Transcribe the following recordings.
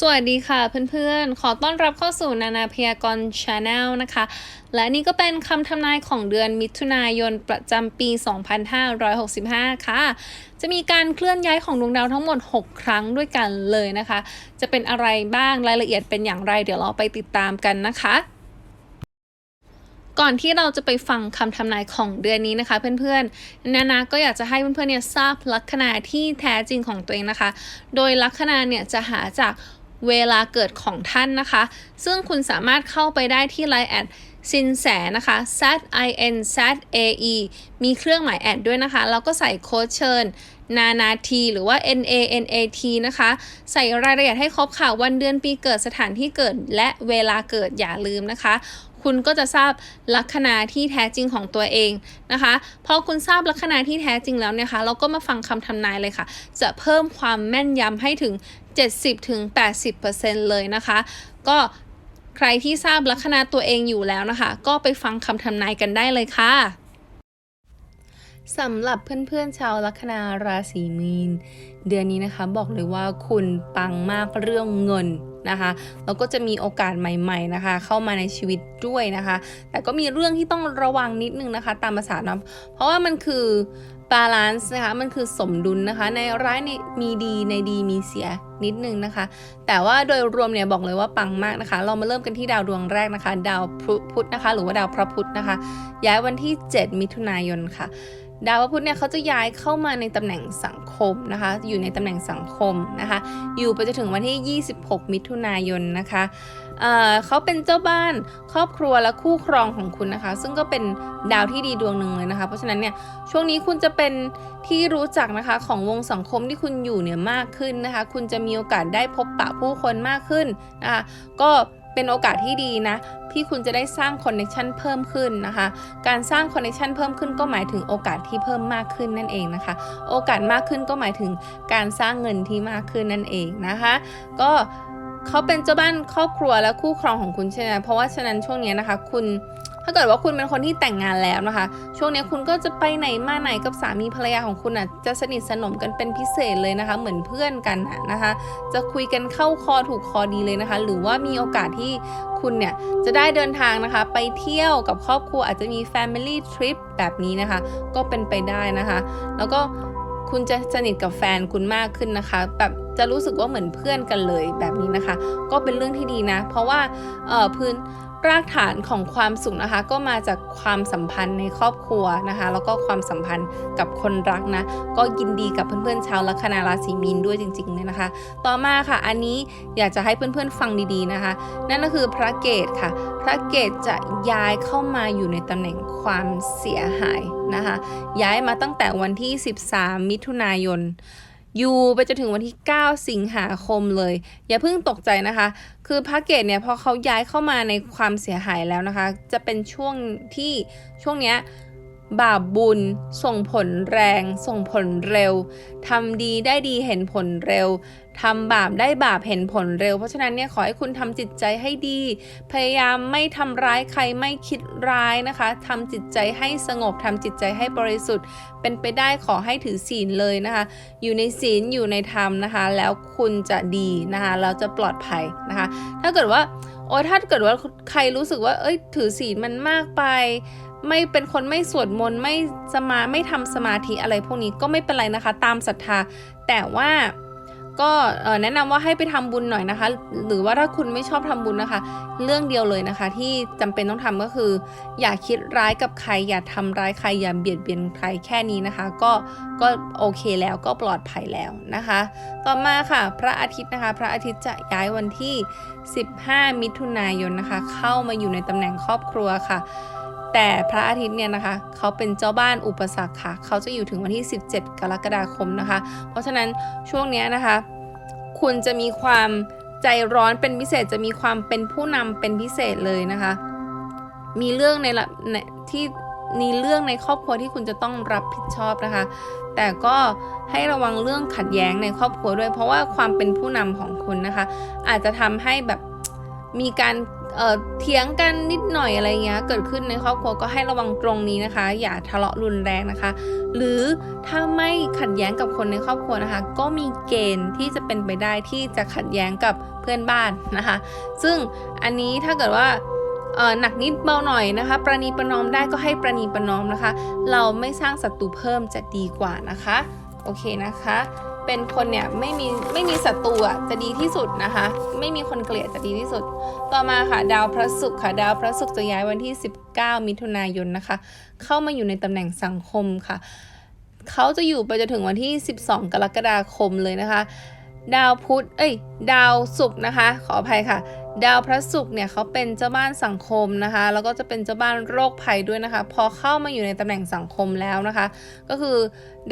สวัสดีค่ะเพื่อนๆ ขอต้อนรับเข้าสู่นานาพยากรณ์ชาแนลนะคะ และนี่ก็เป็นคำทำนายของเดือนมิถุนายนประจำปี 2565 ค่ะ จะมีการเคลื่อนย้ายของดวงดาวทั้งหมด 6 ครั้งด้วยกันเลยนะคะ จะเป็นอะไรบ้างรายละเอียดเป็นอย่างไร เดี๋ยวเราไปติดตามกันนะคะก่อนที่เราจะไปฟังคำทำนายของเดือนนี้นะคะเพื่อนๆ นานาก็อยากจะให้เพื่อนๆเนี่ยทราบลัคนาที่แท้จริงของตัวเองนะคะ โดยลัคนาเนี่ยจะหาจาก เวลาเกิดของท่านนะคะ ซึ่งคุณสามารถเข้าไปได้ที่ไลน์แอดสินแสนะคะ z i n z a e มีเครื่องหมายแอดด้วยนะคะ แล้วก็ใส่โค้ดเชิญนานาทีหรือว่า N A N A T นะคะ ใส่รายละเอียดให้ครบค่ะ วันเดือนปีเกิดสถานที่เกิดและเวลาเกิดอย่าลืมนะคะ คุณก็จะทราบลัคนาที่แท้จริงของตัวเองนะคะพอคุณทราบลัคนาที่แท้จริงแล้วเนี่ยคะ เราก็มาฟังคำทำนายเลยค่ะ จะเพิ่มความแม่นยำให้ถึง 70-80%เลยนะคะ ก็ใครที่ทราบลัคนาตัวเองอยู่แล้วนะคะ ก็ไปฟังคำทำนายกันได้เลยค่ะสำหรับเพื่อนๆชาวลัคนาราศีมีน เดือนนี้นะคะบอกเลยว่าคุณปังมากเรื่องเงิน นะคะแล้วก็จะมีโอกาสใหม่ๆนะคะ เข้ามาในชีวิตด้วยนะคะ แต่ก็มีเรื่องที่ต้องระวังนิดนึงนะคะ ตามภาษานะเพราะว่ามันคือบาลานซ์นะคะมันคือสมดุลนะคะ ในร้ายในมีดีในดีมีเสียนิดนึงนะคะ แต่ว่าโดยรวมเนี่ยบอกเลยว่าปังมากนะคะ เรามาเริ่มกันที่ดาวดวงแรกนะคะ ดาวพุธนะคะ หรือว่าดาวพระพุธนะคะ ย้ายวันที่ 7 มิถุนายนค่ะ ดาวพุธเนี่ยเขาจะย้ายเข้ามาในตำแหน่งสังคมนะคะ อยู่ในตำแหน่งสังคมนะคะ อยู่ไปจนถึงวันที่ 26 มิถุนายนนะคะเเขาเป็นเจ้าบ้านครอบครัวและคู่ครองของคุณนะคะ ซึ่งก็เป็นดาวที่ดีดวงหนึ่งเลยนะคะ เพราะฉะนั้นเนี่ยช่วงนี้คุณจะเป็นที่รู้จักนะคะของวงสังคมที่คุณอยู่เนี่ยมากขึ้นนะคะ คุณจะมีโอกาสได้พบปะผู้คนมากขึ้นนะคะก็ เป็นโอกาสที่ดีนะที่คุณจะได้สร้างคอนเนคชันเพิ่มขึ้นนะคะ การสร้างคอนเนคชันเพิ่มขึ้นก็หมายถึงโอกาสที่เพิ่มมากขึ้นนั่นเองนะคะ โอกาสมากขึ้นก็หมายถึงการสร้างเงินที่มากขึ้นนั่นเองนะคะ ก็เขาเป็นเจ้าบ้านครอบครัวและคู่ครองของคุณใช่ไหมเพราะว่าฉะนั้นช่วงนี้นะคะ คุณ ถ้าเกิดว่าคุณเป็นคนที่แต่งงานแล้วนะคะ ช่วงนี้คุณก็จะไปไหนมาไหนกับสามีภรรยาของคุณอะจะสนิทสนมกันเป็นพิเศษเลยนะคะ เหมือนเพื่อนกันนะคะ จะคุยกันเข้าคอถูกคอดีเลยนะคะ หรือว่ามีโอกาสที่คุณเนี่ยจะได้เดินทางนะคะ ไปเที่ยวกับครอบครัวอาจจะมี Family Trip แบบนี้นะคะ ก็เป็นไปได้นะคะ แล้วก็คุณจะสนิทกับแฟนคุณมากขึ้นนะคะ แบบ จะรู้สึกว่าเหมือนเพื่อนกันเลยแบบนี้นะคะ ก็เป็นเรื่องที่ดีนะ เพราะว่าพื้นรากฐานของความสุขนะคะ ก็มาจากความสัมพันธ์ในครอบครัวนะคะ แล้วก็ความสัมพันธ์กับคนรักนะ ก็ยินดีกับเพื่อนๆชาวลัคนาราศีมีนด้วยจริงๆเลยนะคะ ต่อมาค่ะอันนี้อยากจะให้เพื่อนๆฟังดีๆนะคะ นั่นก็คือพระเกตค่ะ พระเกตจะย้ายเข้ามาอยู่ในตำแหน่งความเสียหายนะคะ ย้ายมาตั้งแต่วันที่ 13 มิถุนายน อยู่ไปจนถึงวันที่ 9 สิงหาคมเลย อย่าเพิ่งตกใจนะคะ คือพาเกตเนี่ยพอเขาย้ายเข้ามาในความเสียหายแล้วนะคะ จะเป็นช่วงที่ช่วงเนี้ย บาปบุญ ส่งผลแรง ส่งผลเร็วทำดีได้ดีเห็นผลเร็วทำบาปได้บาปเห็นผลเร็ว เพราะฉะนั้นเนี่ยขอให้คุณทำจิตใจให้ดี พยายามไม่ทำร้ายใครไม่คิดร้ายนะคะทำจิตใจให้สงบทำจิตใจให้บริสุทธิ์ เป็นไปได้ขอให้ถือศีลเลยนะคะ อยู่ในศีลอยู่ในธรรมนะคะ แล้วคุณจะดีนะคะเราจะปลอดภัยนะคะ ถ้าเกิดว่าโอ้ถ้าเกิดว่าใครรู้สึกว่าเอ้ยถือศีลมันมากไป ไม่เป็นคนไม่สวดมนต์ไม่สมาไม่ทำสมาธิอะไรพวกนี้ก็ไม่เป็นไรนะคะ ตามศรัทธา แต่ว่าก็แนะนำว่าให้ไปทำบุญหน่อยนะคะ หรือว่าถ้าคุณไม่ชอบทำบุญนะคะ เรื่องเดียวเลยนะคะ ที่จำเป็นต้องทำก็คือ อย่าคิดร้ายกับใคร อย่าทำร้ายใคร อย่าเบียดเบียนใครแค่นี้นะคะ ก็ก็โอเคแล้วก็ปลอดภัยแล้วนะคะ ต่อมาค่ะ พระอาทิตย์นะคะ พระอาทิตย์จะย้ายวันที่ 15 มิถุนายนนะคะ เข้ามาอยู่ในตำแหน่งครอบครัวค่ะ แต่พระอาทิตย์เนี่ยนะคะเขาเป็นเจ้าบ้านอุปสรรคค่ะ เขาจะอยู่ถึงวันที่ 17 กรกฎาคมนะคะ เพราะฉะนั้นช่วงเนี้ยนะคะ คุณจะมีความใจร้อนเป็นพิเศษจะมีความเป็นผู้นำเป็นพิเศษเลยนะคะ มีเรื่องในละในที่มีเรื่องในครอบครัวที่คุณจะต้องรับผิดชอบนะคะ แต่ก็ให้ระวังเรื่องขัดแย้งในครอบครัวด้วย เพราะว่าความเป็นผู้นำของคุณนะคะ อาจจะทำให้แบบมีการ เถียงกันนิดหน่อยอะไรเงี้ยเกิดขึ้นในครอบครัวก็ให้ระวังตรงนี้นะคะ อย่าทะเลาะรุนแรงนะคะ หรือถ้าไม่ขัดแย้งกับคนในครอบครัวนะคะ ก็มีเกณฑ์ที่จะเป็นไปได้ที่จะขัดแย้งกับเพื่อนบ้านนะคะ ซึ่งอันนี้ถ้าเกิดว่าหนักนิดเบาหน่อยนะคะ ประนีประนอมได้ก็ให้ประนีประนอมนะคะ เราไม่สร้างศัตรูเพิ่มจะดีกว่านะคะ โอเคนะคะ เป็นคนเนี่ยไม่มีไม่มีศัตรูอะจะดีที่สุดนะคะ ไม่มีคนเกลียดจะดีที่สุด ต่อมาค่ะดาวพระศุกร์ค่ะ ดาวพระศุกร์จะย้ายวันที่ 19 มิถุนายนนะคะ เข้ามาอยู่ในตำแหน่งสังคมค่ะเขาจะอยู่ไปจนถึงวันที่ 12 กรกฎาคมเลยนะคะ ดาวพุธเอ้ย ดาวศุกร์นะคะ ขออภัยค่ะ ดาวพระศุกร์เนี่ยเขาเป็นเจ้าบ้านสังคมนะคะ แล้วก็จะเป็นเจ้าบ้านโรคภัยด้วยนะคะ พอเข้ามาอยู่ในตำแหน่งสังคมแล้วนะคะ ก็คือ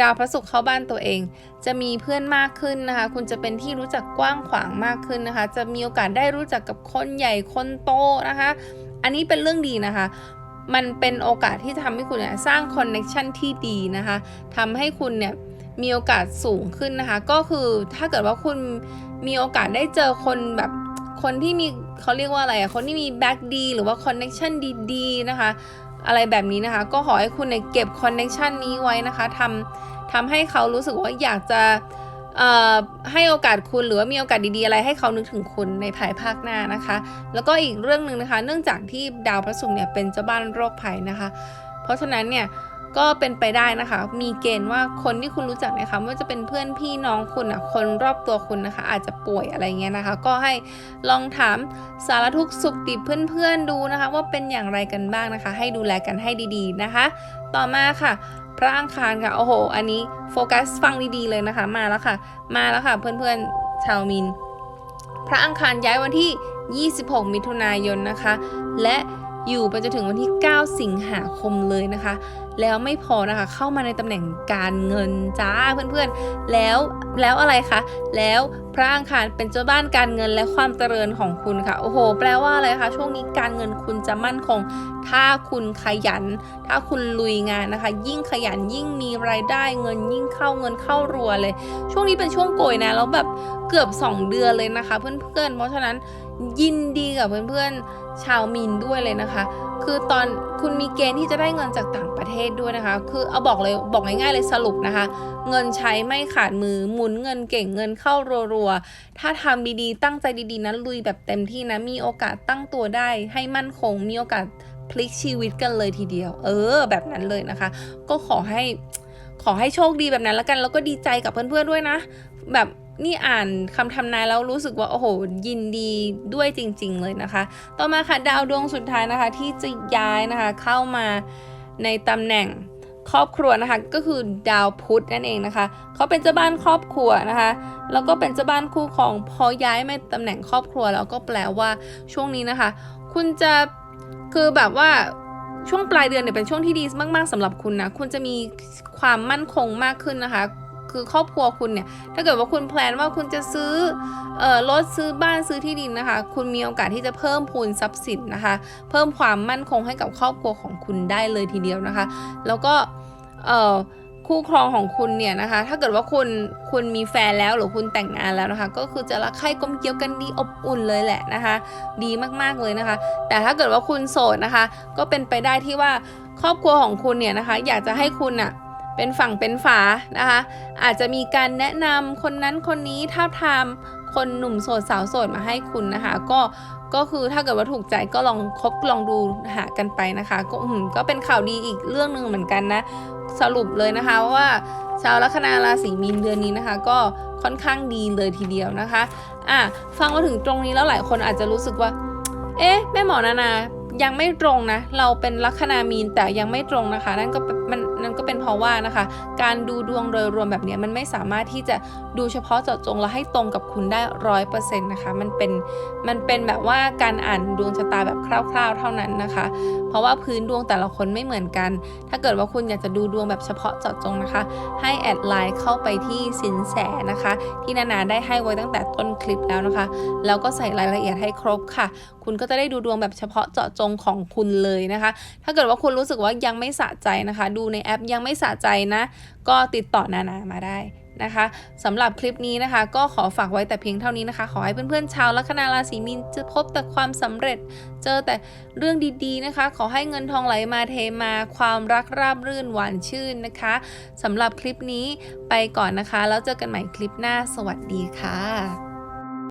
ดาวพระศุกร์เข้าบ้านตัวเอง จะมีเพื่อนมากขึ้นนะคะ คุณจะเป็นที่รู้จักกว้างขวางมากขึ้นนะคะ จะมีโอกาสได้รู้จักกับคนใหญ่คนโตนะคะ อันนี้เป็นเรื่องดีนะคะมันเป็นโอกาสที่จะทำให้คุณเนี่ยสร้างคอนเน็ชันที่ดีนะคะทำให้คุณเนี่ยมีโอกาสสูงขึ้นนะคะ ก็คือถ้าเกิดว่าคุณมีโอกาสได้เจอคนแบบ คนที่มีเขาเรียกว่าอะไรอะคนที่มีแบ็กดีหรือว่าคอนเน็ชันดีๆนะคะ อะไรแบบนี้นะคะ ก็ขอให้คุณเนี่ยเก็บคอนเน็ชันนี้ไว้นะคะทำทำให้เขารู้สึกว่าอยากจะเอ่อให้โอกาสคุณหรือว่ามีโอกาสดีๆอะไรให้เขานึกถึงคุณในภายภาคหน้านะคะ แล้วก็อีกเรื่องหนึ่งนะคะ เนื่องจากที่ดาวพระศุกร์เนี่ยเป็นเจ้าบ้านโรคภัยนะคะ เพราะฉะนั้นเนี่ย ก็เป็นไปได้นะคะ มีเกณฑ์ว่าคนที่คุณรู้จักนะคะไม่ว่าจะเป็นเพื่อนพี่น้องคุณอะคนรอบตัวคุณนะคะ อาจจะป่วยอะไรเงี้ยนะคะ ก็ให้ลองถามสารทุกข์สุขดิบเพื่อนๆดูนะคะ ว่าเป็นอย่างไรกันบ้างนะคะ ให้ดูแลกันให้ดีๆนะคะ ต่อมาค่ะพระอังคารค่ะ โอ้โห อันนี้โฟกัสฟังดีๆเลยนะคะ มาแล้วค่ะ มาแล้วค่ะเพื่อนๆชาวมิน พระอังคารย้ายวันที่ 26 มิถุนายนนะคะ และ อยู่ไปจนถึงวันที่ 9 สิงหาคมเลยนะคะ แล้วไม่พอนะคะ เข้ามาในตำแหน่งการเงินจ้าเพื่อนๆ แล้วแล้วอะไรคะ แล้วพระอังคารเป็นเจ้าบ้านการเงินและความเจริญของคุณค่ะ โอ้โห แปลว่าอะไรคะ ช่วงนี้การเงินคุณจะมั่นคง ถ้าคุณขยัน ถ้าคุณลุยงานนะคะ ยิ่งขยันยิ่งมีรายได้เงินยิ่งเข้าเงินเข้ารัวเลย ช่วงนี้เป็นช่วงโกยนะ แล้วแบบเกือบ 2 เดือนเลยนะคะ เพื่อนๆ เพราะฉะนั้น ยินดีกับเพื่อนๆชาวมินด้วยเลยนะคะ คือตอนคุณมีเกณฑ์ที่จะได้เงินจากต่างประเทศด้วยนะคะ คือเอาบอกเลยบอกง่ายๆเลยสรุปนะคะ เงินใช้ไม่ขาดมือหมุนเงินเก่งเงินเข้ารัวๆถ้าทำดีๆ ตั้งใจดีๆนะลุยแบบเต็มที่นะมีโอกาสตั้งตัวได้ ให้มั่นคงมีโอกาสพลิกชีวิตกันเลยทีเดียว เออ แบบนั้นเลยนะคะ ก็ขอให้ขอให้โชคดีแบบนั้นแล้วกันแล้วก็ดีใจกับเพื่อนๆด้วยนะ แบบ นี่อ่านคำทำนายแล้วรู้สึกว่าโอ้โหยินดีด้วยจริง ๆ เลยนะคะ ต่อมาค่ะดาวดวงสุดท้ายนะคะที่จะย้ายนะคะเข้ามาในตำแหน่งครอบครัวนะคะก็คือดาวพุธนั่นเองนะคะเขาเป็นเจ้าบ้านครอบครัวนะคะแล้วก็เป็นเจ้าบ้านคู่ของพอย้ายมาตำแหน่งครอบครัวแล้วก็แปลว่าช่วงนี้นะคะ คุณจะคือแบบว่าช่วงปลายเดือนเนี่ยเป็นช่วงที่ดีมาก ๆสำหรับคุณนะคุณจะมีความมั่นคงมากขึ้นนะคะ คือครอบครัวคุณเนี่ยถ้าเกิดว่าคุณแพลนว่าคุณจะซื้อเอ่อรถซื้อบ้านซื้อที่ดินนะคะ คุณมีโอกาสที่จะเพิ่มพูนทรัพย์สินนะคะ เพิ่มความมั่นคงให้กับครอบครัวของคุณได้เลยทีเดียวนะคะ แล้วก็เอ่อคู่ครองของคุณเนี่ยนะคะ ถ้าเกิดว่าคุณคุณมีแฟนแล้วหรือคุณแต่งงานแล้วนะคะ ก็คือจะรักใคร่กลมเกลียวกันดีอบอุ่นเลยแหละนะคะ ดีมากๆเลยนะคะ แต่ถ้าเกิดว่าคุณโสดนะคะ ก็เป็นไปได้ที่ว่าครอบครัวของคุณเนี่ยนะคะ อยากจะให้คุณอะ เป็นฝั่งเป็นฝานะคะ อาจจะมีการแนะนำคนนั้นคนนี้ท้าทามคนหนุ่มโสดสาวโสดมาให้คุณนะคะ ก็ก็คือถ้าเกิดว่าถูกใจก็ลองคบลองดูหากันไปนะคะ ก็อืมก็เป็นข่าวดีอีกเรื่องหนึ่งเหมือนกันนะ สรุปเลยนะคะว่าชาวลัคนาราศีมีนเดือนนี้นะคะ ก็ค่อนข้างดีเลยทีเดียวนะคะอะฟังมาถึงตรงนี้แล้วหลายคนอาจจะรู้สึกว่า เอ๊ะ แม่หมอนานายังไม่ตรงนะ เราเป็นลัคนามีนแต่ยังไม่ตรงนะคะ นั่นก็เป็น นั่นก็เป็นเพราะว่านะคะ การดูดวงโดยรวมแบบนี้มันไม่สามารถที่จะดูเฉพาะเจาะจงแล้วให้ตรงกับคุณได้ร้อยเปอร์เซ็นต์นะคะ มันเป็นมันเป็นแบบว่าการอ่านดวงชะตาแบบคร่าว ๆ เท่านั้นนะคะ เพราะว่าพื้นดวงแต่ละคนไม่เหมือนกัน ถ้าเกิดว่าคุณอยากจะดูดวงแบบเฉพาะเจาะจงนะคะ ให้แอดไลน์เข้าไปที่สินแสนะคะ ที่นานาได้ให้ไว้ตั้งแต่ต้นคลิปแล้วนะคะ แล้วก็ใส่รายละเอียดให้ครบค่ะ คุณก็จะได้ดูดวงแบบเฉพาะเจาะจงของคุณเลยนะคะ ถ้าเกิดว่าคุณรู้สึกว่ายังไม่สะใจนะคะ ดูในแอปยังไม่สะใจนะ ก็ติดต่อนานามาได้นะคะสำหรับคลิปนี้นะคะ ก็ขอฝากไว้แต่เพียงเท่านี้นะคะ ขอให้เพื่อนๆชาวลัคนาราศีมีนจะพบแต่ความสำเร็จ เจอแต่เรื่องดีๆนะคะ ขอให้เงินทองไหลมาเทมา ความรักราบรื่นหวานชื่นนะคะสำหรับคลิปนี้ไปก่อนนะคะ แล้วเจอกันใหม่คลิปหน้า สวัสดีค่ะ